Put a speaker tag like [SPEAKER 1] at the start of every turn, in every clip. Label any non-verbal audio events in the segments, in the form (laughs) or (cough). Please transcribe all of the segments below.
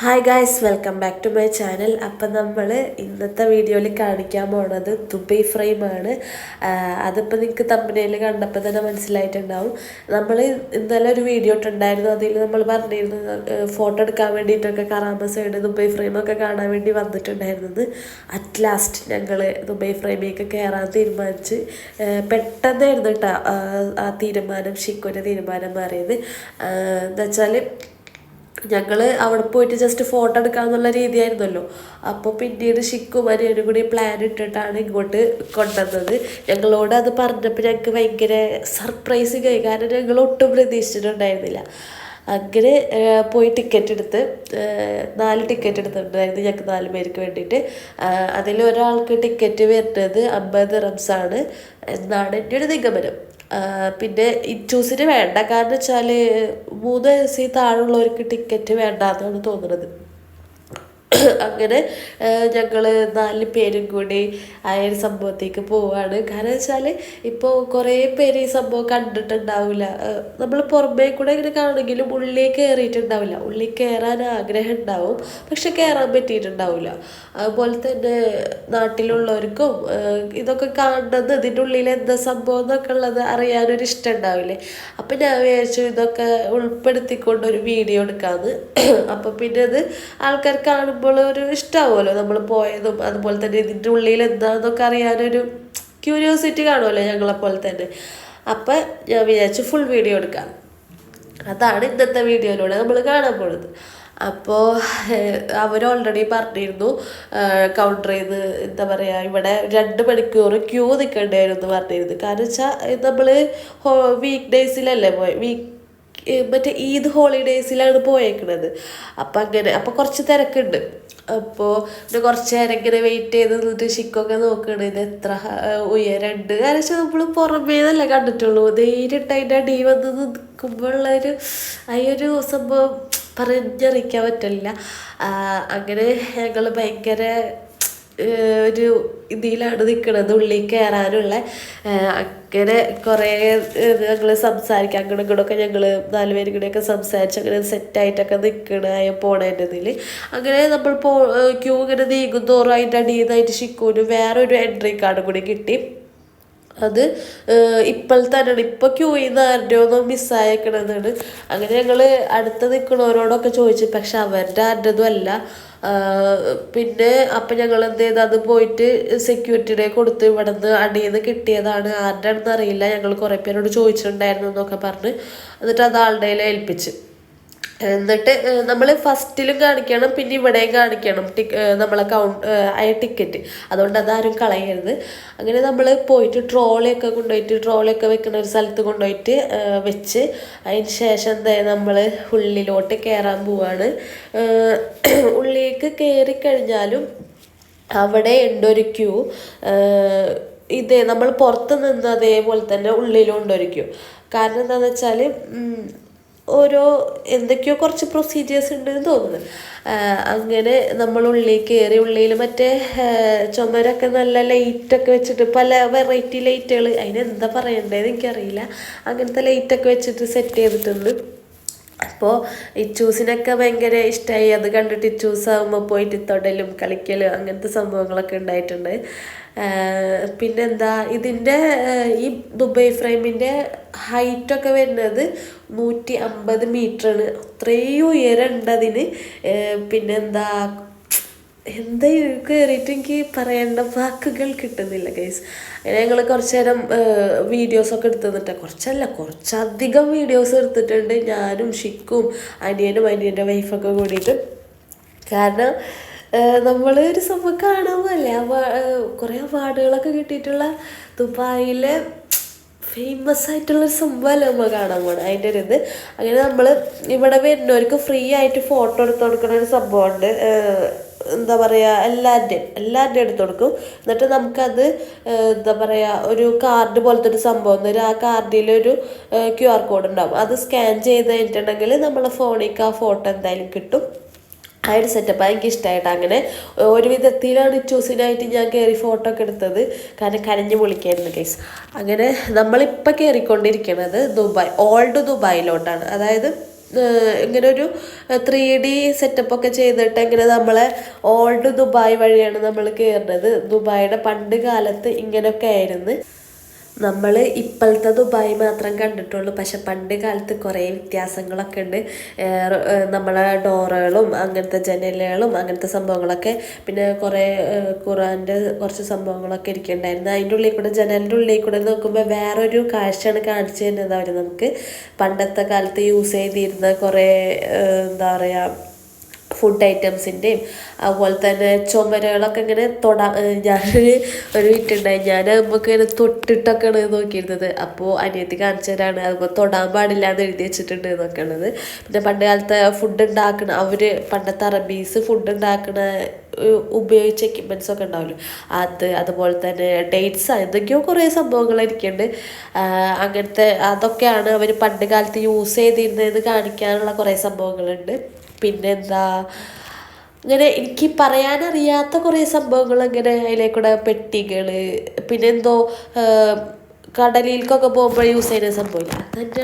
[SPEAKER 1] Hi guys welcome back to my channel അപ്പം നമ്മൾ ഇന്നത്തെ വീഡിയോയിൽ കാണിക്കാൻ പോണത് ദുബൈ ഫ്രെയിമാണ് അതിപ്പോൾ നിങ്ങൾക്ക് തമ്പനയിൽ കണ്ടപ്പോൾ തന്നെ മനസ്സിലായിട്ടുണ്ടാവും. നമ്മൾ ഇന്നലെ ഒരു വീഡിയോ ഇട്ടുണ്ടായിരുന്നു അതിൽ നമ്മൾ പറഞ്ഞിരുന്നു ഫോട്ടോ എടുക്കാൻ വേണ്ടിയിട്ടൊക്കെ കറാമ സൈഡ് ദുബൈ ഫ്രെയിമൊക്കെ കാണാൻ വേണ്ടി വന്നിട്ടുണ്ടായിരുന്നത്. അറ്റ് ലാസ്റ്റ് ഞങ്ങൾ ദുബൈ ഫ്രെയിമിലേക്ക് കയറാൻ തീരുമാനിച്ച് പെട്ടെന്നായിരുന്നു കേട്ടോ ആ തീരുമാനം ഷിക്കുവിന്റെ തീരുമാനം മാറിയത്. എന്താ വെച്ചാൽ ഞങ്ങൾ അവിടെ പോയിട്ട് ജസ്റ്റ് ഫോട്ടോ എടുക്കാമെന്നുള്ള രീതിയായിരുന്നല്ലോ. അപ്പോൾ പിന്നീട് ഷിക്കും അനിയനും കൂടി പ്ലാൻ ഇട്ടിട്ടാണ് ഇങ്ങോട്ട് കൊണ്ടുവന്നത്. ഞങ്ങളോട് അത് പറഞ്ഞപ്പോൾ ഞങ്ങൾക്ക് ഭയങ്കര സർപ്രൈസിങ് ആയി. കാരണം ഞങ്ങൾ ഒട്ടും പ്രതീക്ഷിച്ചിട്ടുണ്ടായിരുന്നില്ല. അങ്ങനെ പോയി ടിക്കറ്റ് എടുത്ത് നാല് ടിക്കറ്റ് എടുത്തിട്ടുണ്ടായിരുന്നു ഞങ്ങൾക്ക് നാല് പേർക്ക് വേണ്ടിയിട്ട്. അതിൽ ഒരാൾക്ക് ടിക്കറ്റ് വരുന്നത് അമ്പത് റംസാണ് എന്നാണ് എന്റെ ഒരു നിഗമനം. പിന്നെ ഇറ്റൂസിന് വേണ്ട. കാരണം വെച്ചാൽ മൂന്ന് വയസ്സിൽ താഴെയുള്ളവർക്ക് ടിക്കറ്റ് വേണ്ട എന്നാണ് തോന്നുന്നത് അങ്ങനെ ഞങ്ങൾ നാല് പേരും കൂടി ആ ഒരു സംഭവത്തേക്ക് പോവാണ്. കാരണം വെച്ചാൽ ഇപ്പോൾ കുറേ പേര് ഈ സംഭവം കണ്ടിട്ടുണ്ടാവില്ല നമ്മൾ പുറമേ കൂടെ ഇങ്ങനെ കാണെങ്കിലും ഉള്ളിൽ കയറിയിട്ടുണ്ടാവില്ല ഉള്ളിൽ കയറാൻ ആഗ്രഹം ഉണ്ടാവും പക്ഷെ കയറാൻ പറ്റിയിട്ടുണ്ടാവില്ല അതുപോലെ തന്നെ നാട്ടിലുള്ളവർക്കും ഇതൊക്കെ കാണുന്നത് ഇതിന്റെ ഉള്ളിൽ എന്താ സംഭവം എന്നൊക്കെ ഉള്ളത് അറിയാനൊരു ഇഷ്ടം ഉണ്ടാവില്ലേ? അപ്പം ഞാൻ വിചാരിച്ചു ഇതൊക്കെ ഉൾപ്പെടുത്തിക്കൊണ്ട് ഒരു വീഡിയോ എടുക്കാമെന്ന് അപ്പം പിന്നെ അത് ആൾക്കാർ കാണുമ്പോൾ ഒരു ഇഷ്ടമാവുമല്ലോ നമ്മൾ പോയതും അതുപോലെ തന്നെ ഇതിന്റെ ഉള്ളിൽ എന്താണെന്നൊക്കെ അറിയാനൊരു ക്യൂരിയോസിറ്റി കാണുമല്ലോ ഞങ്ങളെപ്പോലെ തന്നെ. അപ്പം ഞാൻ വിചാരിച്ചു ഫുൾ വീഡിയോ എടുക്കാം. അതാണ് ഇന്നത്തെ വീഡിയോയിലൂടെ നമ്മൾ കാണാൻ പോകുന്നത് അപ്പോൾ അവർ ഓൾറെഡി പറഞ്ഞിരുന്നു കൗണ്ടറിൽ നിന്ന് എന്താ പറയുക ഇവിടെ രണ്ട് മണിക്കൂർ ക്യൂ നിൽക്കേണ്ടായിരുന്നു പറഞ്ഞിരുന്നു. കാരണം വെച്ചാൽ നമ്മൾ വീക്ക് ഡേയ്സിലല്ലേ പോയി? വീക്ക് മറ്റേ ഈദ് ഹോളിഡേയ്സിലാണ് പോയേക്കണത്. അപ്പം അങ്ങനെ അപ്പം കുറച്ച് തിരക്കുണ്ട്. അപ്പോൾ പിന്നെ കുറച്ച് നേരം ഇങ്ങനെ വെയിറ്റ് ചെയ്ത് നിന്നിട്ട് ഷിക്കൊക്കെ നോക്കണ. ഇത് എത്ര ഉയരണ്ട് കാരണം വെച്ചാൽ നമ്മൾ പുറമേ കണ്ടിട്ടുള്ളൂ. നേരിട്ട് അതിന്റെ അടി വന്ന് നിൽക്കുമ്പോഴുള്ളൊരു ആ ഒരു സംഭവം പറഞ്ഞറിയിക്കാൻ പറ്റില്ല അങ്ങനെ ഞങ്ങൾ ഭയങ്കര ഒരു ഇതിലാണ് നിൽക്കുന്നത് ഉള്ളിൽ കയറാനുള്ള അങ്ങനെ കുറേ ഞങ്ങൾ സംസാരിക്കാം അങ്ങോട്ടും ഇങ്ങോട്ടൊക്കെ ഞങ്ങൾ നാലുപേരും കൂടെയൊക്കെ സംസാരിച്ച് അങ്ങനെ സെറ്റായിട്ടൊക്കെ നിൽക്കണ പോണേന്റെ ഇതിൽ അങ്ങനെ നമ്മൾ പോ ക്യൂ ഇങ്ങനെ നീങ്ങുന്നോറും അതിന്റെ അടിയിൽ നിന്നായിട്ട് ഷിക്കൂന് വേറൊരു എൻട്രി കാർഡ് കൂടി കിട്ടി. അത് ഇപ്പോഴത്തെ ഇപ്പോൾ ക്യൂ ചെയ്യുന്ന ആരുടെ ഒന്നും മിസ്സായേക്കണതാണ് അങ്ങനെ ഞങ്ങൾ അടുത്ത് നിൽക്കണവരോടൊക്കെ ചോദിച്ചു. പക്ഷെ അവരുടെ ആരുടെതും അല്ല. പിന്നെ അപ്പം ഞങ്ങൾ എന്ത് ചെയ്ത് അത് പോയിട്ട് സെക്യൂരിറ്റിയുടെ കൊടുത്ത് ഇവിടെ നിന്ന് അടിയിൽ നിന്ന് കിട്ടിയതാണ്. ആരുടെ ആണെന്ന് അറിയില്ല. ഞങ്ങൾ കുറേ പേരോട് ചോദിച്ചിട്ടുണ്ടായിരുന്നു എന്നൊക്കെ പറഞ്ഞ്. എന്നിട്ട് അത് ആളുടെ കയ്യിൽ ഏൽപ്പിച്ച്. എന്നിട്ട് നമ്മൾ ഫസ്റ്റിലും കാണിക്കണം പിന്നെ ഇവിടെയും കാണിക്കണം ടിക് നമ്മളെ കൗണ്ട് ആയ ടിക്കറ്റ് അതുകൊണ്ട് അതാരും കളയരുത്. അങ്ങനെ നമ്മൾ പോയിട്ട് ട്രോളിയൊക്കെ കൊണ്ടുപോയിട്ട് ട്രോളിയൊക്കെ വെക്കുന്ന ഒരു സ്ഥലത്ത് കൊണ്ടുപോയിട്ട് വെച്ച് അതിന് ശേഷം എന്താ നമ്മൾ ഉള്ളിലോട്ട് കയറാൻ പോവാണ്. ഉള്ളിലേക്ക് കയറി കഴിഞ്ഞാലും അവിടെ ഉണ്ട് ഒരു ക്യൂ ഇതേ നമ്മൾ പുറത്ത് നിന്ന് അതേപോലെ തന്നെ ഉള്ളിലും ഉണ്ടൊരു ക്യൂ കാരണം എന്താണെന്ന് വെച്ചാൽ ഓരോ എന്തൊക്കെയോ കുറച്ച് പ്രൊസീജിയേഴ്സ് ഉണ്ടെന്ന് തോന്നുന്നു. അങ്ങനെ നമ്മൾ ഉള്ളിൽ കയറി ഉള്ളിൽ മറ്റേ ചുമരൊക്കെ നല്ല ലൈറ്റൊക്കെ വെച്ചിട്ട് പല വെറൈറ്റി ലൈറ്റുകൾ അതിനെന്താ പറയണ്ടേന്ന് എനിക്കറിയില്ല. അങ്ങനത്തെ ലൈറ്റൊക്കെ വെച്ചിട്ട് സെറ്റ് ചെയ്തിട്ടുണ്ട്. അപ്പോൾ ഇച്ചൂസിനൊക്കെ ഭയങ്കര ഇഷ്ടമായി അത് കണ്ടിട്ട് ഇച്ചൂസ് ആകുമ്പോൾ പോയിട്ട് തൊടലും കളിക്കലും അങ്ങനത്തെ സംഭവങ്ങളൊക്കെ ഉണ്ടായിട്ടുണ്ട്. പിന്നെന്താ? ഇതിന്റെ ഈ ദുബൈ ഫ്രെയിമിന്റെ ഹൈറ്റൊക്കെ വരുന്നത് നൂറ്റി അമ്പത് മീറ്ററാണ്. അത്രയും ഉയരം ഉണ്ട് അതിന് പിന്നെന്താ? എന്താ കയറിയിട്ട് എനിക്ക് പറയേണ്ട വാക്കുകൾ കിട്ടുന്നില്ല ഗൈസ് അങ്ങനെ ഞങ്ങൾ കുറച്ച് നേരം വീഡിയോസൊക്കെ എടുത്ത് നിന്നിട്ട് കുറച്ചല്ല കുറച്ചധികം വീഡിയോസ് എടുത്തിട്ടുണ്ട്. ഞാനും ഷിക്കും അനിയനും അനിയന്റെ വൈഫൊക്കെ കൂടിയിട്ട്. കാരണം നമ്മൾ ഒരു സംഭവം കാണാൻ പോലെ കുറേ അവാർഡുകളൊക്കെ കിട്ടിയിട്ടുള്ള ദുബായിലെ ഫേമസ് ആയിട്ടുള്ളൊരു സംഭവമല്ലേ നമ്മൾ കാണാൻ പോകണം അതിന്റെ ഒരു ഇത്. അങ്ങനെ നമ്മൾ ഇവിടെ വരുന്നവർക്ക് ഫ്രീ ആയിട്ട് ഫോട്ടോ എടുത്ത് കൊടുക്കുന്ന ഒരു സംഭവമുണ്ട്. എന്താ പറയുക എല്ലാവരുടെയും എല്ലാവരുടെയും എടുത്ത് കൊടുക്കും. എന്നിട്ട് നമുക്കത് എന്താ പറയുക ഒരു കാർഡ് പോലത്തെ ഒരു സംഭവം തരും ആ കാർഡിൽ ഒരു ക്യു ആർ കോഡ് ഉണ്ടാവും. അത് സ്കാൻ ചെയ്ത് കഴിഞ്ഞിട്ടുണ്ടെങ്കിൽ നമ്മളെ ഫോണിലേക്ക് ആ ഫോട്ടോ എന്തായാലും കിട്ടും. ആ ഒരു സെറ്റപ്പ് എനിക്ക് ഇഷ്ടമായിട്ട് അങ്ങനെ ഒരു വിധത്തിലാണ് ചൂസിനായിട്ട് ഞാൻ കയറി ഫോട്ടോ ഒക്കെ എടുത്തത്. കാരണം കരഞ്ഞു പൊളിക്കായിരുന്നു കേസ് അങ്ങനെ നമ്മളിപ്പോൾ കയറിക്കൊണ്ടിരിക്കുന്നത് ദുബായ് ഓൾഡ് ദുബായിലോട്ടാണ്. അതായത് ഇങ്ങനെ ഒരു ത്രീ ഡി സെറ്റപ്പ് ഒക്കെ ചെയ്തിട്ട് ഇങ്ങനെ നമ്മളെ ഓൾഡ് ദുബായ് വഴിയാണ് നമ്മൾ കയറുന്നത് ദുബായിയുടെ പണ്ട് കാലത്ത് ഇങ്ങനെയൊക്കെ ആയിരുന്നു. നമ്മൾ ഇപ്പോഴത്തെ ദുബായ് മാത്രം കണ്ടിട്ടുള്ളൂ. പക്ഷെ പണ്ട് കാലത്ത് കുറേ വ്യത്യാസങ്ങളൊക്കെ ഉണ്ട്. നമ്മളെ ഡോറുകളും അങ്ങനത്തെ ജനലുകളും അങ്ങനത്തെ സംഭവങ്ങളൊക്കെ പിന്നെ കുറേ ഖുറാന്റെ കുറച്ച് സംഭവങ്ങളൊക്കെ ഇരിക്കുന്നുണ്ടായിരുന്നു അതിന്റെ ഉള്ളിൽ കൂടെ ജനലിന്റെ ഉള്ളിൽ കൂടെ നോക്കുമ്പോൾ വേറൊരു കാഴ്ചയാണ് കാണിച്ചു തരുന്നത് അവർ നമുക്ക്. പണ്ടത്തെ കാലത്ത് യൂസ് ചെയ്തിരുന്ന കുറേ എന്താ പറയുക ഫുഡ് ഐറ്റംസിന്റെയും അതുപോലെ തന്നെ ചുമരുകളൊക്കെ ഇങ്ങനെ തൊടാ ഞാനൊരു ഒരു വീട്ടുണ്ടായി ഞാൻ നമുക്ക് ഇങ്ങനെ തൊട്ടിട്ടൊക്കെയാണ് നോക്കിയിരുന്നത്. അപ്പോൾ അനിയത്തി കാണിച്ചു തരാണ്. അതുപോലെ തൊടാൻ പാടില്ല എന്ന് എഴുതി വെച്ചിട്ടുണ്ട് ഉള്ളത്. പിന്നെ പണ്ട് കാലത്തെ ഫുഡ് ഉണ്ടാക്കണ അവർ പണ്ടത്തെ അറബീസ് ഫുഡ് ഉണ്ടാക്കണ ഉപയോഗിച്ച എക്യുപ്മെന്റ്സ് ഒക്കെ ഉണ്ടാവുമല്ലോ അത് അതുപോലെ തന്നെ ഡേറ്റ്സ് എന്തൊക്കെയോ കുറേ സംഭവങ്ങൾ ഇരിക്കുന്നുണ്ട് അങ്ങനത്തെ അതൊക്കെയാണ് അവർ പണ്ട് കാലത്ത് യൂസ് ചെയ്തിരുന്നതെന്ന് കാണിക്കാനുള്ള കുറേ സംഭവങ്ങളുണ്ട്. പിന്നെന്താ അങ്ങനെ എനിക്ക് പറയാനറിയാത്ത കുറേ സംഭവങ്ങൾ അങ്ങനെ അതിലേക്കൂടെ പെട്ടികൾ പിന്നെന്തോ കടലിലേക്കൊക്കെ പോകുമ്പോൾ യൂസ് ചെയ്യുന്ന സംഭവമില്ല.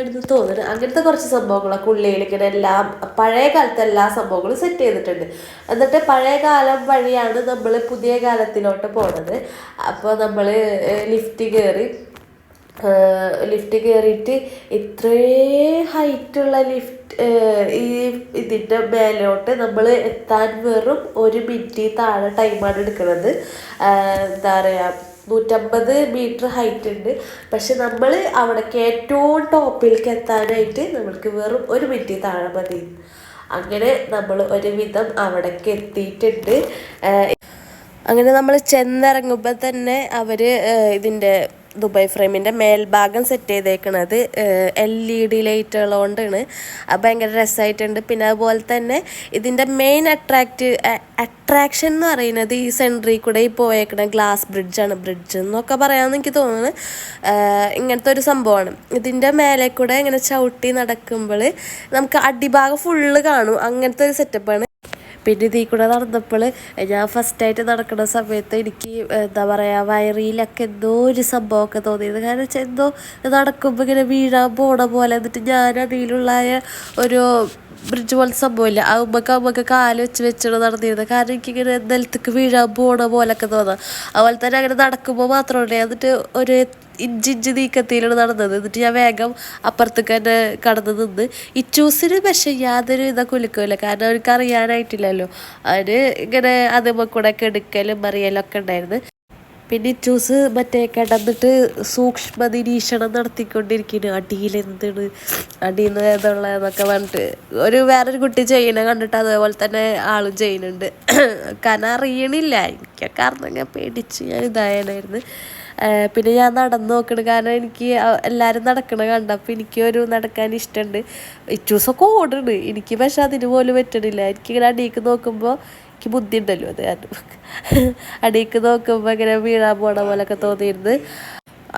[SPEAKER 1] അടുത്ത് തോന്നുന്നത് അങ്ങനത്തെ കുറച്ച് സംഭവങ്ങളൊക്കെ ഉള്ളിൽ ഇങ്ങനെ എല്ലാം പഴയ കാലത്തെ എല്ലാ സംഭവങ്ങളും സെറ്റ് ചെയ്തിട്ടുണ്ട്. എന്നിട്ട് പഴയ കാലം വഴിയാണ് നമ്മൾ പുതിയ കാലത്തിലോട്ട് പോണത്. അപ്പോൾ നമ്മൾ ലിഫ്റ്റ് കയറി ലിഫ്റ്റ് കയറിയിട്ട് ഇത്രേ ഹൈറ്റുള്ള ലിഫ്റ്റ് ഈ ഇതിന്റെ മേലോട്ട് നമ്മൾ എത്താൻ വെറും ഒരു മിനിറ്റ് താഴെ ടൈമാണ് എടുക്കുന്നത് എന്താ പറയുക നൂറ്റമ്പത് മീറ്റർ ഹൈറ്റ് ഉണ്ട്. പക്ഷെ നമ്മൾ അവിടേക്ക് ഏറ്റവും ടോപ്പിലേക്ക് എത്താനായിട്ട് നമ്മൾക്ക് വെറും ഒരു മിനിറ്റ് താഴെ മതി. അങ്ങനെ നമ്മൾ ഒരുവിധം അവിടേക്ക് എത്തിയിട്ടുണ്ട്. അങ്ങനെ നമ്മൾ ചെന്നിറങ്ങുമ്പോൾ തന്നെ അവർ ഇതിന്റെ ദുബായ് ഫ്രെയിമിന്റെ മേൽഭാഗം സെറ്റ് ചെയ്തേക്കണത് എൽ ഇ ഡി ലൈറ്റുകളോണ്ടാണ് അത് ഭയങ്കര രസമായിട്ടുണ്ട്. പിന്നെ അതുപോലെ തന്നെ ഇതിന്റെ മെയിൻ അട്രാക്റ്റ് അട്രാക്ഷൻ എന്ന് പറയുന്നത് ഈ സെൻട്രിൽ കൂടെ ഈ പോയേക്കണ ഗ്ലാസ് ബ്രിഡ്ജാണ് ബ്രിഡ്ജ് എന്നൊക്കെ പറയാമെന്ന് എനിക്ക് തോന്നുന്നു. ഇങ്ങനത്തെ ഒരു സംഭവമാണ്. ഇതിന്റെ മേലെ കൂടെ ഇങ്ങനെ ചവിട്ടി നടക്കുമ്പോൾ നമുക്ക് അടിഭാഗം ഫുള്ള് കാണും. അങ്ങനത്തെ ഒരു സെറ്റപ്പാണ് പിന്നെ ഇതിൽ കൂടെ നടന്നപ്പോൾ ഞാൻ ഫസ്റ്റായിട്ട് നടക്കുന്ന സമയത്ത് എനിക്ക് എന്താ പറയുക വയറിയിലൊക്കെ എന്തോ ഒരു സംഭവമൊക്കെ തോന്നിയത്. കാരണം വെച്ചാൽ എന്തോ നടക്കുമ്പോൾ ഇങ്ങനെ വീഴാൻ പോണ പോലെ എന്നിട്ട് ഞാൻ അതിലുള്ള ഒരു ബ്രിഡ്ജ് പോലത്തെ സംഭവമില്ല. ആ ഉമ്മക്ക് അമ്മയ്ക്ക് കാൽ വെച്ച് വെച്ചാണ് നടന്നിരുന്നത്. കാരണം എനിക്കിങ്ങനെ നിലത്തേക്ക് വീഴാൻ പോണ പോലൊക്കെ തോന്നാം. അതുപോലെ തന്നെ അങ്ങനെ നടക്കുമ്പോൾ മാത്രമല്ല എന്നിട്ട് ഒരു ഇഞ്ച് ഇഞ്ച് നീക്കത്തിലാണ് നടന്നത്. എന്നിട്ട് ഞാൻ വേഗം അപ്പുറത്തേക്ക് തന്നെ കടന്ന് നിന്ന് ഇച്ചൂസിന് പക്ഷേ യാതൊരു ഇതാ കുലുക്കില്ല കാരണം അവർക്ക് അറിയാനായിട്ടില്ലല്ലോ. അവർ ഇങ്ങനെ അതുമ്പോൾ കൂടെ കെടുക്കലും അറിയലും ഒക്കെ ഉണ്ടായിരുന്നു. പിന്നെ ചൂസ് മറ്റേ കിടന്നിട്ട് സൂക്ഷ്മ നിരീക്ഷണം നടത്തിക്കൊണ്ടിരിക്കുന്നു. അടിയിൽ എന്താണ്? അടിയിൽ നിന്ന് ഏതുള്ളതെന്നൊക്കെ പറഞ്ഞിട്ട്. ഒരു വേറൊരു കുട്ടി ചെയ്യണ കണ്ടിട്ട് അതേപോലെ തന്നെ ആളും ചെയ്യുന്നുണ്ട് കാരണം അറിയണില്ല. എനിക്കൊക്കെ അറിഞ്ഞെങ്കിൽ പേടിച്ച് ഞാൻ ഇതായനായിരുന്നു. പിന്നെ ഞാൻ നടന്നു നോക്കണു കാരണം എനിക്ക് എല്ലാവരും നടക്കണ കണ്ടപ്പോൾ എനിക്ക് ഒരു നടക്കാൻ ഇഷ്ടമുണ്ട് ഇച്ചൂസൊക്കെ ഓടുന്നുണ്ട്. എനിക്ക് പക്ഷെ അതിന് പോലും പറ്റണില്ല. എനിക്കിങ്ങനെ അടിയിക്ക് നോക്കുമ്പോൾ എനിക്ക് ബുദ്ധി ഉണ്ടല്ലോ അത് കാരണം (laughs) അടിയിക്ക് നോക്കുമ്പോൾ ഇങ്ങനെ വീഴാൻ പോണ പോലൊക്കെ തോന്നിയിരുന്നു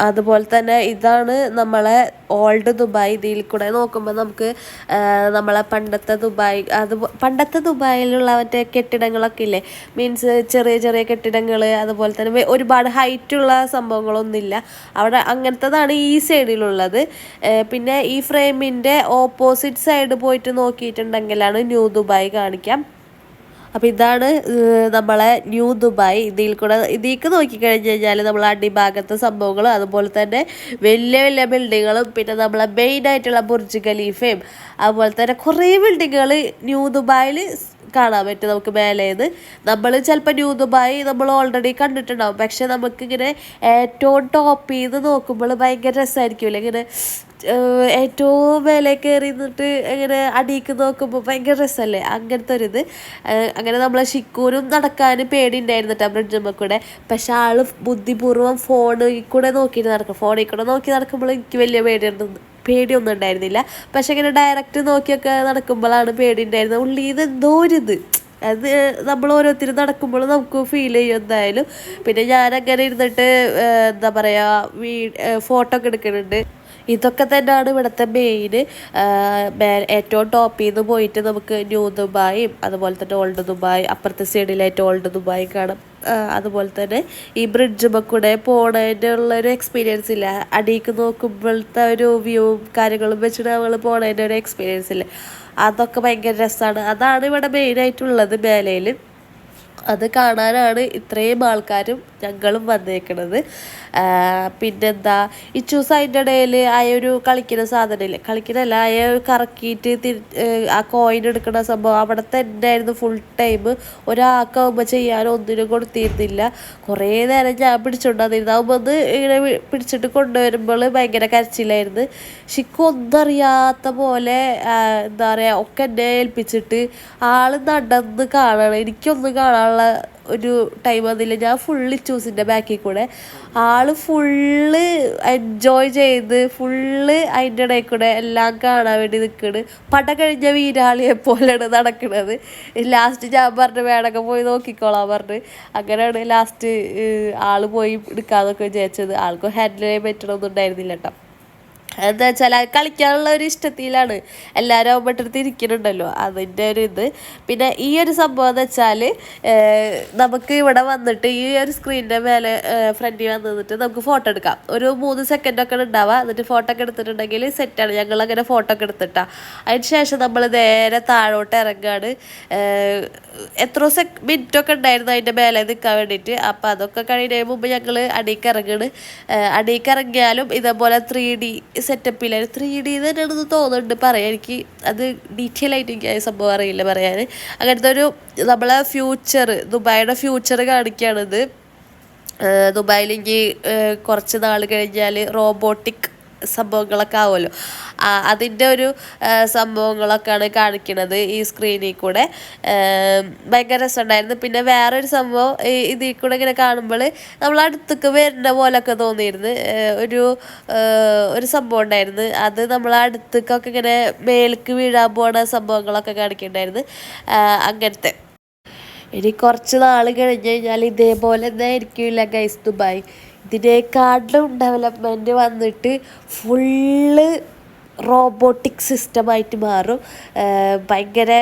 [SPEAKER 1] അതുപോലെ തന്നെ ഇതാണ് നമ്മളെ ഓൾഡ് ദുബായ് ഇതിൽ കൂടെ നോക്കുമ്പോൾ നമുക്ക് നമ്മളെ പണ്ടത്തെ ദുബായ് അത് പണ്ടത്തെ ദുബായിലുള്ള മറ്റേ കെട്ടിടങ്ങളൊക്കെ ഇല്ലേ? മീൻസ് ചെറിയ ചെറിയ കെട്ടിടങ്ങൾ അതുപോലെ തന്നെ ഒരുപാട് ഹൈറ്റുള്ള സംഭവങ്ങളൊന്നുമില്ല. അവിടെ അങ്ങനത്തതാണ് ഈ സൈഡിലുള്ളത്. പിന്നെ ഈ ഫ്രെയിമിന്റെ ഓപ്പോസിറ്റ് സൈഡ് പോയിട്ട് നോക്കിയിട്ടുണ്ടെങ്കിലാണ് ന്യൂ ദുബായ് കാണിക്കാം. അപ്പോൾ ഇതാണ് നമ്മളെ ന്യൂ ദുബായ്. ഇതിൽ കൂടെ ഇതിലേക്ക് നോക്കിക്കഴിഞ്ഞ് കഴിഞ്ഞാൽ നമ്മൾ അടിഭാഗത്തെ സംഭവങ്ങളും അതുപോലെ തന്നെ വലിയ വലിയ ബിൽഡിങ്ങുകളും പിന്നെ നമ്മളെ മെയിൻ ആയിട്ടുള്ള ബുർജ് ഖലീഫയും അതുപോലെ തന്നെ കുറേ ബിൽഡിങ്ങുകൾ ന്യൂ ദുബായിൽ കാണാൻ പറ്റും നമുക്ക് മേലേന്ന്. നമ്മൾ ചിലപ്പോൾ ന്യൂ ദുബായ് നമ്മൾ ഓൾറെഡി കണ്ടിട്ടുണ്ടാവും. പക്ഷെ നമുക്കിങ്ങനെ ഏറ്റവും ടോപ്പ് നിന്ന് നോക്കുമ്പോൾ ഭയങ്കര രസമായിരിക്കുമല്ലോ ഇങ്ങനെ ഏറ്റവും മേലെ കയറി നിന്നിട്ട് ഇങ്ങനെ അടിയിക്ക് നോക്കുമ്പോൾ ഭയങ്കര രസമല്ലേ അങ്ങനത്തെ ഒരു ഇത് അങ്ങനെ നമ്മളെ ഷിക്കൂരും നടക്കാൻ പേടിയുണ്ടായിരുന്നു കേട്ടോ ബ്രിഡ്ജമ്മ കൂടെ. പക്ഷെ ആൾ ബുദ്ധിപൂർവം ഫോണിൽ കൂടെ നോക്കിയിട്ട് നടക്കും. ഫോണിൽ കൂടെ നോക്കി നടക്കുമ്പോൾ എനിക്ക് വലിയ പേടിയുണ്ടെന്ന് പേടിയൊന്നും ഉണ്ടായിരുന്നില്ല. പക്ഷെ ഇങ്ങനെ ഡയറക്റ്റ് നോക്കിയൊക്കെ നടക്കുമ്പോഴാണ് പേടി ഉണ്ടായിരുന്നത് ഉള്ളി ഇത് എന്തോ ഒരു ഇത്. അത് നമ്മൾ ഓരോരുത്തരും നടക്കുമ്പോൾ നമുക്ക് ഫീൽ ചെയ്യും എന്തായാലും. പിന്നെ ഞാനങ്ങനെ ഇരുന്നിട്ട് ഏഹ് എന്താ പറയുക വീ ഫോട്ടോ ഒക്കെ എടുക്കുന്നുണ്ട് ഇതൊക്കെ തന്നെയാണ് ഇവിടുത്തെ മെയിൻ ഏറ്റവും ടോപ്പിൽ നിന്ന് പോയിട്ട് നമുക്ക് ന്യൂ ദുബായും അതുപോലെ തന്നെ ഓൾഡ് ദുബായ് അപ്പുറത്തെ സൈഡിലായിട്ട് ഓൾഡ് ദുബായും കാണാം. അതുപോലെ തന്നെ ഈ ബ്രിഡ്ജുമ്മ കൂടെ പോണതിന്റെ ഉള്ളൊരു എക്സ്പീരിയൻസ് ഇല്ല. അടിയിക്ക് നോക്കുമ്പോഴത്തെ ഒരു വ്യൂവും കാര്യങ്ങളും വെച്ചിട്ട് നമ്മൾ പോണതിന്റെ ഒരു എക്സ്പീരിയൻസ് ഇല്ല. അതൊക്കെ ഭയങ്കര രസമാണ് അതാണ് ഇവിടെ മെയിനായിട്ടുള്ളത് മേലയിൽ അത് കാണാനാണ് ഇത്രയും ആൾക്കാരും ഞങ്ങളും വന്നേക്കണത്. പിന്നെന്താ ഈ ചൂസ് അതിന്റെ ഇടയിൽ ആ ഒരു കളിക്കുന്ന സാധനമില്ലേ കളിക്കുന്നല്ല ആ കറക്കിയിട്ട് ആ കോയിൻ എടുക്കുന്ന സംഭവം. അവിടെ തന്നെ ആയിരുന്നു ഫുൾ ടൈം ഒരാൾക്കാവുമ്പോൾ ചെയ്യാനോ ഒന്നിനും കൊടുത്തിരുന്നില്ല. കുറേ നേരം ഞാൻ പിടിച്ചുകൊണ്ടിരുന്നു ആകുമ്പോൾ ഒന്ന് ഇങ്ങനെ പിടിച്ചിട്ട് കൊണ്ടുവരുമ്പോൾ ഭയങ്കര കരച്ചിലായിരുന്നു. ശിക്ക് ഒന്നും പോലെ എന്താ പറയുക ഒക്കെ എന്നെ ഏൽപ്പിച്ചിട്ട് ആൾ നടന്ന് കാണണം എനിക്കൊന്നും കാണാനുള്ള ഒരു ടൈം വന്നില്ല. ഞാൻ ഫുള്ള് ചൂസിന്റെ ബാക്കിൽ കൂടെ. ആൾ ഫുള്ള് എൻജോയ് ചെയ്ത് ഫുള്ള് അതിന്റെ ഇടയിൽ കൂടെ എല്ലാം കാണാൻ വേണ്ടി നിൽക്കണ് പട കഴിഞ്ഞ വീരാളിയെ പോലെയാണ് നടക്കുന്നത് ലാസ്റ്റ് ഞാൻ പറഞ്ഞു വേണമൊക്കെ പോയി നോക്കിക്കോളാം പറഞ്ഞു. അങ്ങനെയാണ് ലാസ്റ്റ് ആൾ പോയി എടുക്കാന്നൊക്കെ വിചാരിച്ചത്. ആൾക്ക് ഹാൻഡിൽ ചെയ്യാൻ പറ്റണമെന്നുണ്ടായിരുന്നില്ല കേട്ടോ എന്താ വെച്ചാൽ കളിക്കാനുള്ള ഒരു ഇഷ്ടത്തിലാണ്. എല്ലാവരും ആവുമ്പോഴത്തെ ഇരിക്കുന്നുണ്ടല്ലോ അതിന്റെ ഒരു ഇത്. പിന്നെ ഈ ഒരു സംഭവം എന്ന് വെച്ചാൽ നമുക്ക് ഇവിടെ വന്നിട്ട് ഈ ഒരു സ്ക്രീനിന്റെ മേലെ ഫ്രണ്ടിൽ വന്നിട്ട് നമുക്ക് ഫോട്ടോ എടുക്കാം. ഒരു മൂന്ന് സെക്കൻഡൊക്കെ ഉണ്ടാവുക എന്നിട്ട് ഫോട്ടോ ഒക്കെ എടുത്തിട്ടുണ്ടെങ്കിൽ സെറ്റാണ് ഞങ്ങൾ അങ്ങനെ ഫോട്ടോ ഒക്കെ എടുത്തിട്ടാണ് അതിന് ശേഷം നമ്മൾ നേരെ താഴോട്ട് ഇറങ്ങാണ്. എത്ര എത്രയോ സെക് മിനിറ്റൊക്കെ ഉണ്ടായിരുന്നു അതിന്റെ മേലെ നിൽക്കാൻ വേണ്ടിയിട്ട്. അപ്പോൾ അതൊക്കെ കഴിയുന്നതിന് മുമ്പ് ഞങ്ങൾ അടിയിക്ക് ഇറങ്ങണ്. ഏഹ് ഇറങ്ങിയാലും ഇതേപോലെ ത്രീ ഡി സെറ്റപ്പിലായിരുന്നു ത്രീ ഡി തന്നെയാണെന്ന് തോന്നുന്നുണ്ട് പറയാൻ. എനിക്ക് അത് ഡീറ്റെയിൽ ആയിട്ട് എനിക്ക് ആ സംഭവം അറിയില്ല പറയാൻ. അങ്ങനത്തെ ഒരു നമ്മളെ ഫ്യൂച്ചർ ദുബായിയുടെ ഫ്യൂച്ചർ കാണിക്കുകയാണിത്. ദുബായിൽ കുറച്ച് നാൾ കഴിഞ്ഞാൽ റോബോട്ടിക് സംഭവങ്ങളൊക്കെ ആവുമല്ലോ. അതിന്റെ ഒരു സംഭവങ്ങളൊക്കെയാണ് കാണിക്കുന്നത് ഈ സ്ക്രീനിൽ കൂടെ. ഭയങ്കര രസമുണ്ടായിരുന്നു. പിന്നെ വേറൊരു സംഭവം ഇതിൽ കൂടെ ഇങ്ങനെ കാണുമ്പോൾ നമ്മൾ അടുത്തേക്ക് വരുന്ന പോലൊക്കെ തോന്നിയിരുന്നു. ഒരു ഒരു സംഭവം ഉണ്ടായിരുന്നു. അത് നമ്മൾ അടുത്തേക്കൊക്കെ ഇങ്ങനെ മേൽക്ക് വീഴാൻ പോണ സംഭവങ്ങളൊക്കെ കാണിക്കുന്നുണ്ടായിരുന്നു അങ്ങനത്തെ. ഇനി കുറച്ച് നാൾ കഴിഞ്ഞ് കഴിഞ്ഞാൽ ഇതേപോലെ തന്നെ ആയിരിക്കില്ല ഗൈസ് ദുബായ് ഇതിനേക്കാട്ടിലും ഡെവലപ്മെന്റ് വന്നിട്ട് ഫുള്ള് റോബോട്ടിക് സിസ്റ്റമായിട്ട് മാറും. ഭയങ്കര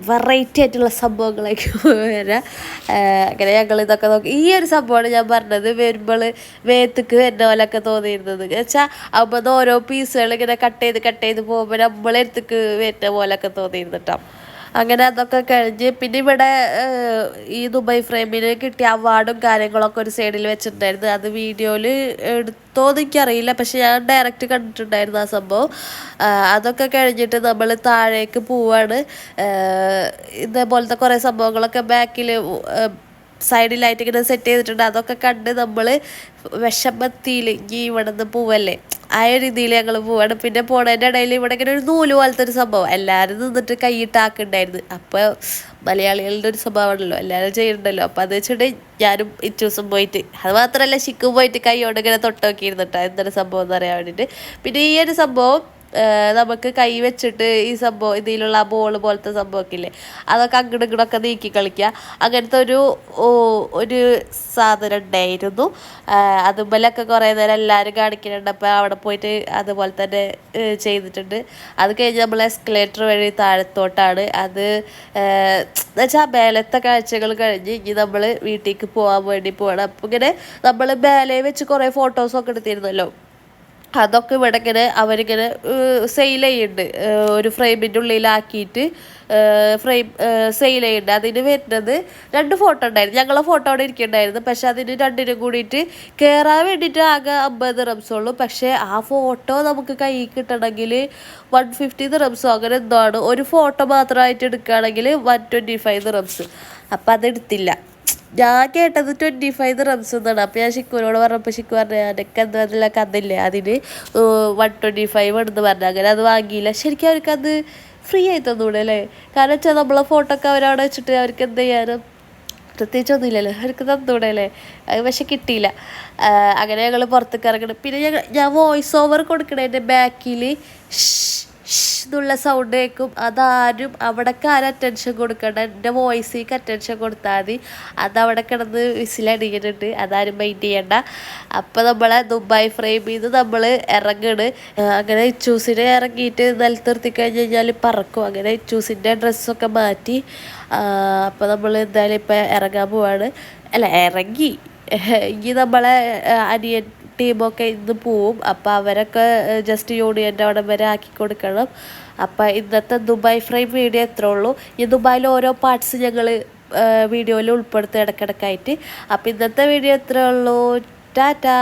[SPEAKER 1] വെറൈറ്റി ആയിട്ടുള്ള സംഭവങ്ങളൊക്കെ (laughs) വരാം. അങ്ങനെ ഞങ്ങൾ ഇതൊക്കെ നോക്കി. ഈ ഒരു സംഭവമാണ് ഞാൻ പറഞ്ഞത്. വരുമ്പോൾ വേത്തക്ക് വരുന്ന പോലൊക്കെ തോന്നിയിരുന്നത്. എന്ന് വെച്ചാൽ അപ്പോൾ ഓരോ പീസുകൾ ഇങ്ങനെ കട്ട് ചെയ്ത് കട്ട് ചെയ്ത് പോകുമ്പോൾ നമ്മളെടുത്തേക്ക് വരുന്ന തോന്നിയിരുന്നു കേട്ടോ അങ്ങനെ അതൊക്കെ കഴിഞ്ഞ് പിന്നെ ഇവിടെ ഈ ദുബായ് ഫ്രെയിമിന് കിട്ടിയ അവാർഡും കാര്യങ്ങളൊക്കെ ഒരു സൈഡിൽ വെച്ചിട്ടുണ്ടായിരുന്നു. അത് വീഡിയോയിൽ എടുത്തോന്ന് എനിക്കറിയില്ല. പക്ഷെ ഞാൻ ഡയറക്റ്റ് കണ്ടിട്ടുണ്ടായിരുന്നു ആ സംഭവം. അതൊക്കെ കഴിഞ്ഞിട്ട് നമ്മൾ താഴേക്ക് പോവാണ്. ഇതേപോലത്തെ കുറേ സംഭവങ്ങളൊക്കെ ബാക്കിൽ സൈഡിലായിട്ട് ഇങ്ങനെ സെറ്റ് ചെയ്തിട്ടുണ്ട്. അതൊക്കെ കണ്ട് നമ്മൾ വിഷമത്തിയില്ലെങ്കിൽ ഇവിടെ നിന്ന് പോവല്ലേ? ആ രീതിയിൽ ഞങ്ങൾ പോവാണ്. പിന്നെ പോണതിന്റെ ഇടയിൽ ഇവിടെ ഇങ്ങനെ ഒരു നൂൽ പോലത്തെ ഒരു സംഭവം. എല്ലാവരും നിന്നിട്ട് കൈയിട്ടാക്കുണ്ടായിരുന്നു അപ്പോൾ മലയാളികളുടെ ഒരു സ്വഭാവമാണല്ലോ. എല്ലാവരും ചെയ്യണ്ടല്ലോ. അപ്പോൾ അത് വെച്ചിട്ടുണ്ടെങ്കിൽ ഞാനും ഇച്ചൂസും പോയിട്ട്. അത് മാത്രമല്ല ശിക്കും പോയിട്ട് കൈയോടെ ഇങ്ങനെ തൊട്ട് എന്തൊരു സംഭവം എന്ന് അറിയാൻ വേണ്ടിയിട്ട്. പിന്നെ ഈ ഒരു സംഭവം നമുക്ക് കൈ വെച്ചിട്ട് ഈ സംഭവം ഇതിലുള്ള ആ ബോൾ പോലത്തെ സംഭവമൊക്കെ ഇല്ലേ അതൊക്കെ അങ്ങോട്ടും ഇങ്ങോട്ടൊക്കെ നീക്കി കളിക്കുക. അങ്ങനത്തെ ഒരു ഒരു സാധനം ഉണ്ടായിരുന്നു. ആഹ് അതുപോലൊക്കെ കുറേ നേരം എല്ലാവരും കാണിക്കുന്നുണ്ട് അപ്പോൾ അവിടെ പോയിട്ട് അതുപോലെ തന്നെ ചെയ്തിട്ടുണ്ട്. അത് കഴിഞ്ഞ് നമ്മൾ എസ്കലേറ്റർ വഴി താഴത്തോട്ടാണ്. അത് എന്നുവെച്ചാൽ മേലത്തെ കാഴ്ചകൾ കഴിഞ്ഞ് ഇനി നമ്മൾ വീട്ടിലേക്ക് പോകാൻ വേണ്ടി പോകണം അപ്പം ഇങ്ങനെ നമ്മൾ മേലെ വെച്ച് കുറേ ഫോട്ടോസൊക്കെ എടുത്തിരുന്നല്ലോ. അതൊക്കെ ഇവിടെ ഇങ്ങനെ അവരിങ്ങനെ സെയിൽ ചെയ്യുന്നുണ്ട്. ഒരു ഫ്രെയിമിന്റെ ഉള്ളിലാക്കിയിട്ട് ഫ്രെയിം സെയിൽ ചെയ്യുന്നുണ്ട്. അതിന് വരുന്നത് രണ്ട് ഫോട്ടോ ഉണ്ടായിരുന്നു. ഞങ്ങളെ ഫോട്ടോ അവിടെ ഇരിക്കുന്നുണ്ടായിരുന്നു. പക്ഷെ അതിന് രണ്ടിനും കൂടിയിട്ട് കയറാൻ വേണ്ടിയിട്ട് ആകെ അമ്പത് റംസേ ഉള്ളൂ. പക്ഷേ ആ ഫോട്ടോ നമുക്ക് കയ്യിൽ കിട്ടണമെങ്കിൽ വൺ ഫിഫ്റ്റി റംസോ അങ്ങനെ എന്തോ ആണ് ഒരു ഫോട്ടോ മാത്രമായിട്ട് എടുക്കുകയാണെങ്കിൽ വൺ ട്വന്റി ഫൈവ് റംസ് അപ്പം അതെടുത്തില്ല ഞാൻ കേട്ടത് ട്വന്റി ഫൈവ് റൺസ് എന്നാണ്. അപ്പോൾ ഞാൻ ഷിക്കുവിനോട് പറഞ്ഞപ്പോൾ ഷിക്കു പറഞ്ഞു എനിക്ക് എന്താ അതില്ല? കന്നില്ലേ അതിന് വൺ ട്വന്റി ഫൈവ് ഉണ്ടെന്ന് പറഞ്ഞു. അങ്ങനെ അത് വാങ്ങിയില്ല. ശരിക്കും അവർക്കത് ഫ്രീ ആയി തന്നൂടെ അല്ലേ? കാരണം വെച്ചാൽ നമ്മളെ ഫോട്ടോ ഒക്കെ അവരവിടെ വെച്ചിട്ട് അവർക്ക് എന്ത് ചെയ്യാനും പ്രത്യേകിച്ചൊന്നുമില്ലല്ലോ അവർക്ക് തന്നൂടെ അല്ലേ? അത് പക്ഷെ കിട്ടിയില്ല. അങ്ങനെ ഞങ്ങൾ പുറത്തേക്ക് ഇറങ്ങണം പിന്നെ ഞങ്ങൾ ഞാൻ വോയിസ് ഓവർ കൊടുക്കണതിന്റെ ബാക്കിൽ എന്നുള്ള സൗണ്ട് കേൾക്കും. അതാരും അവിടേക്ക് ആരും അറ്റൻഷൻ കൊടുക്കണ്ട. എന്റെ വോയിസിക്ക് അറ്റൻഷൻ കൊടുത്താൽ മതി. അതവിടെ കിടന്ന് വിസിലടിക്കുന്നുണ്ട് അതാരും മൈൻഡ് ചെയ്യണ്ട. അപ്പോൾ നമ്മളെ ദുബായ് ഫ്രെയിം നിന്ന് നമ്മൾ ഇറങ്ങണ് അങ്ങനെ ഇച്ചൂസിനെ ഇറങ്ങിയിട്ട് നിലത്തിർത്തി കഴിഞ്ഞ് കഴിഞ്ഞാൽ പറക്കും. അങ്ങനെ ഇച്ചൂസിന്റെ ഡ്രസ്സൊക്കെ മാറ്റി. അപ്പോൾ നമ്മൾ എന്തായാലും ഇപ്പം ഇറങ്ങാൻ പോവാണ്. അല്ല ഇറങ്ങി. ഇനി നമ്മളെ അനിയൻ ടീമൊക്കെ ഇന്ന് പോവും. അപ്പോൾ അവരൊക്കെ ജസ്റ്റ് യൂണിയന്റെ അവിടെ വരെ ആക്കി കൊടുക്കണം. അപ്പോൾ ഇന്നത്തെ ദുബായ് ഫ്രെയിം വീഡിയോ എത്ര ഉള്ളൂ ഈ ദുബായിൽ ഓരോ പാർട്സ് ഞങ്ങൾ വീഡിയോയിൽ ഉൾപ്പെടുത്തും ഇടയ്ക്കിടയ്ക്കായിട്ട്. അപ്പോൾ ഇന്നത്തെ വീഡിയോ എത്ര ഉള്ളൂ ടാറ്റാ!